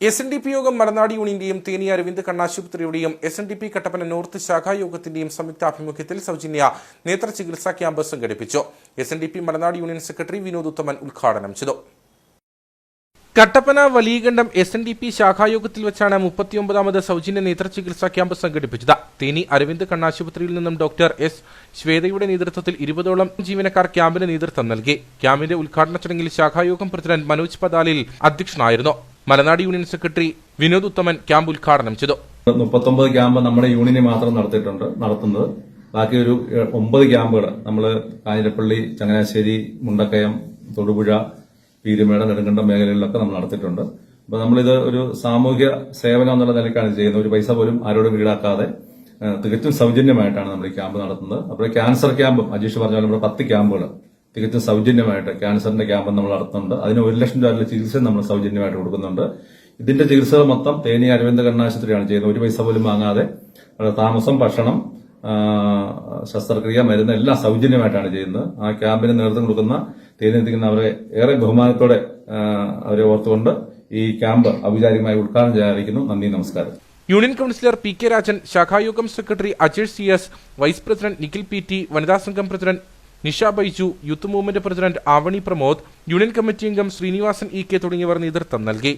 S N D P യോഗം മലനാട് യൂണിയന്റെയും Theni Aravind കണ്ണാശുപത്രിയുടെയും S N D P Kattappana north ശാഖായോഗത്തിന്റെയും സംയുക്താഭിമുഖ്യത്തിൽ സൗജന്യ നേത്ര ചികിത്സാ ക്യാമ്പ് സംഘടിപ്പിച്ചു. S N D P Malanad union secretary Vinod Uthaman ഉദ്ഘാടനം ചെയ്തു. Kattappana Valiyakandam S N D P ശാഖായോഗത്തിൽ വെച്ചാണ് മുപ്പത്തിയൊമ്പതാമത് സൗജന്യ നേത്ര ചികിത്സാ ക്യാമ്പ് സംഘടിപ്പിച്ചത്. തേനി അരവിന്ദ് കണ്ണാശുപത്രിയിൽ നിന്നും ഡോക്ടർ എസ് ശ്വേതയുടെ നേതൃത്വത്തിൽ ഇരുപതോളം ജീവനക്കാർ ക്യാമ്പിന് നേതൃത്വം നൽകി. ക്യാമ്പിന്റെ ഉദ്ഘാടന ചടങ്ങിൽ ശാഖായോഗം പ്രസിഡന്റ് മനോജ് പതാലിൽ അധ്യക്ഷനായിരുന്നു. Malanad union secretary Vinod Uthaman camp ഉദ്ഘാടനം ചെയ്തു. മുപ്പത്തൊമ്പത് ക്യാമ്പ് നമ്മുടെ യൂണിയന് മാത്രം നടത്തിയിട്ടുണ്ട് നടത്തുന്നത്. ബാക്കി ഒരു ഒമ്പത് ക്യാമ്പുകൾ നമ്മൾ കാഞ്ഞിരപ്പള്ളി ചങ്ങനാശ്ശേരി മുണ്ടക്കയം തൊടുപുഴ പീരുമേട നെടുങ്കണ്ടം മേഖലകളിലൊക്കെ നമ്മൾ നടത്തിയിട്ടുണ്ട്. അപ്പൊ നമ്മളിത് ഒരു സാമൂഹ്യ സേവനം എന്നുള്ള നിലയ്ക്കാണ് ചെയ്യുന്നത്. ഒരു പൈസ പോലും ആരോടും ഈടാക്കാതെ തികച്ചും സൗജന്യമായിട്ടാണ് നമ്മൾ ഈ ക്യാമ്പ് നടത്തുന്നത്. അപ്പോൾ ക്യാൻസർ ക്യാമ്പും അജീഷ് പറഞ്ഞ പോലെ നമ്മുടെ പത്ത് ക്യാമ്പുകൾ തികച്ചും സൗജന്യമായിട്ട് ക്യാൻസറിന്റെ ക്യാമ്പ് നമ്മൾ നടത്തുന്നുണ്ട്. അതിന് ഒരു ലക്ഷം രൂപയുടെ ചികിത്സ നമ്മൾ സൗജന്യമായിട്ട് കൊടുക്കുന്നുണ്ട്. ഇതിന്റെ ചികിത്സകൾ മൊത്തം തേനി അരവിന്ദ കണ്ണാശുപത്രിയാണ് ചെയ്യുന്നത്. ഒരു പൈസ പോലും വാങ്ങാതെ താമസം ഭക്ഷണം ശസ്ത്രക്രിയ മരുന്ന് എല്ലാം സൗജന്യമായിട്ടാണ് ചെയ്യുന്നത്. ആ ക്യാമ്പിന് നേതൃത്വം കൊടുക്കുന്ന തേനി എത്തിക്കുന്ന അവരെ ഏറെ ബഹുമാനത്തോടെ അവരെ ഓർത്തുകൊണ്ട് ഈ ക്യാമ്പ് ഔപചാരികമായി ഉദ്ഘാടനം ചെയ്യാതിരിക്കുന്നു നന്ദി നമസ്കാരം. Union councillor P K Rajan ശാഖായോഗം secretary Ajay C S vice president Nikhil P T വനിതാ സംഘം president Nisha Baiju youth movement president Avani Pramod union committee അംഗം ശ്രീനിവാസൻ ഇ കെ തുടങ്ങിയവർ നേതൃത്വം നൽകി.